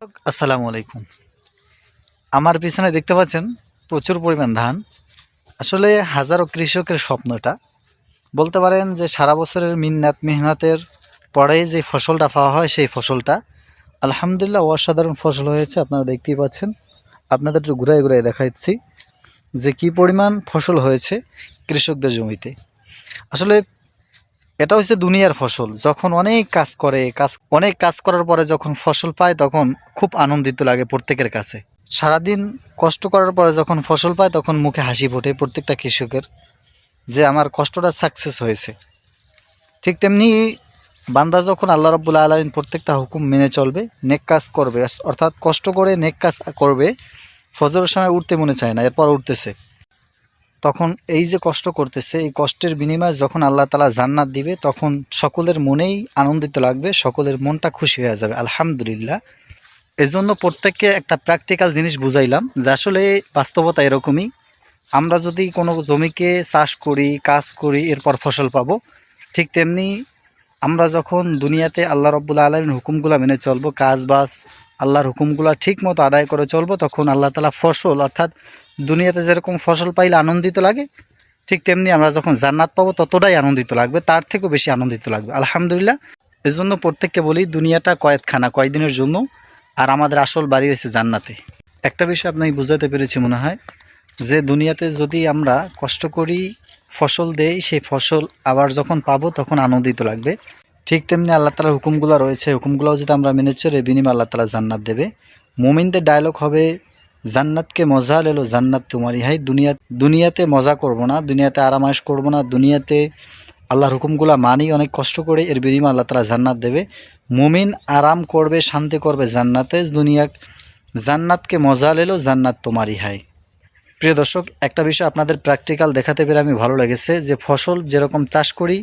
আসসালামু আলাইকুম। আমার পিছনে দেখতে পাচ্ছেন প্রচুর পরিমাণ ধান। আসলে হাজারো কৃষকের স্বপ্ন এটা বলতে পারেন যে সারা বছরের মিন্নাত মেহনতের পরেই যে ফসলটা পাওয়া হয় সেই ফসলটা। আলহামদুলিল্লাহ অসাধারণ ফসল হয়েছে, আপনারা দেখতেই পাচ্ছেন। আপনাদের একটু ঘুরাই ঘুরাই দেখাচ্ছি যে কি পরিমাণ ফসল হয়েছে কৃষকদের জমিতে। আসলে এটা হচ্ছে দুনিয়ার ফসল। যখন অনেক কাজ করে, কাজ, অনেক কাজ করার পরে যখন ফসল পায় তখন খুব আনন্দিত লাগে প্রত্যেকের কাছে। সারাদিন কষ্ট করার পরে যখন ফসল পায় তখন মুখে হাসি ফোটে প্রত্যেকটা কৃষকের যে আমার কষ্টটা সাকসেস হয়েছে। ঠিক তেমনি বান্দা যখন আল্লাহ রব্বুল আলমিন প্রত্যেকটা হুকুম মেনে চলবে, নেক কাজ করবে, অর্থাৎ কষ্ট করে নেক কাজ করবে, ফজরের সময় উঠতে মনে চায় না, এরপর উঠতেছে। তখন এই যে কষ্ট করতেছে, এই কষ্টের বিনিময়ে যখন আল্লাহ তালা জান্নাত দিবে, তখন সকলের মনেই আনন্দিত লাগবে, সকলের মনটা খুশি হয়ে যাবে। আলহামদুলিল্লাহ। এজন্য প্রত্যেককে একটা প্র্যাকটিক্যাল জিনিস বুঝাইলাম যে আসলে বাস্তবতা এরকমই। আমরা যদি কোনো জমিকে চাষ করি, কাজ করি, এরপর ফসল পাবো, ঠিক তেমনি আমরা যখন দুনিয়াতে আল্লাহ রব্বুল আলমীর হুকুমগুলো মেনে চলবো কাজ বাস আল্লাহর হুকুমগুলো ঠিক মতো আদায় করে চলবো, তখন আল্লাহ তালা ফসল, অর্থাৎ দুনিয়াতে যেরকম ফসল পাইলে আনন্দিত লাগে, ঠিক তেমনি আমরা যখন জান্নাত পাবো ততটাই আনন্দিত লাগবে, তার থেকেও বেশি আনন্দিত লাগবে। আলহামদুলিল্লাহ, এজন্য প্রত্যেককে বলি, দুনিয়াটা কয়েকখানা কয়েকদিনের জন্য, আর আমাদের আসল বাড়ি হয়েছে জান্নাতে। একটা বিষয় আপনাকে বুঝাতে পেরেছি মনে হয়, যে দুনিয়াতে যদি আমরা কষ্ট করি, ফসল দেই, সেই ফসল আবার যখন পাবো তখন আনন্দিত লাগবে। ঠিক তেমনি আল্লাহ তালার হুকুমগুলো রয়েছে। হুকুমগুলোও যদি আমরা মেনে চলে বিনিময় আল্লাহ তালা জান্নাত দেবে। মোমিনদের ডায়লগ হবে, জান্নাতকে মজা লেলো, জান্নাত তোমারই। হাই, দুনিয়া, দুনিয়াতে মজা করব না, দুনিয়াতে আরামায়েশ করব না, দুনিয়াতে আল্লাহর হুকুমগুলা মানি, অনেক কষ্ট করে এর বিনিময়ে আল্লাহ তালা জান্নাত দেবে। মুমিন আরাম করবে, শান্তি করবে জান্নাতে, দুনিয়া, জান্নাতকে মজা লেলো, জান্নাত তোমারই। হাই। প্রিয় দর্শক, একটা বিষয় আপনাদের প্র্যাকটিক্যাল দেখাতে পেরে আমি ভালো লেগেছে, যে ফসল যেরকম চাষ করি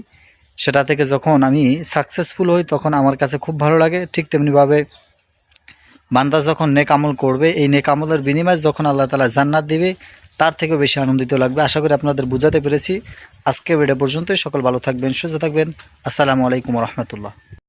সেটা থেকে যখন আমি সাকসেসফুল হই, তখন আমার কাছে খুব ভালো লাগে। ঠিক তেমনিভাবে বান্দা যখন নেক আমল করবে, এই নেক আমলের বিনিময়ে যখন আল্লাহ তালা জান্নাত দিবে, তার থেকেও বেশি আনন্দিত লাগবে। আশা করি আপনাদের বুঝাতে পেরেছি। আজকে ভিডিও পর্যন্তই। সকল ভালো থাকবেন, সুস্থ থাকবেন। আসসালামু আলাইকুম রহমতুল্লাহ।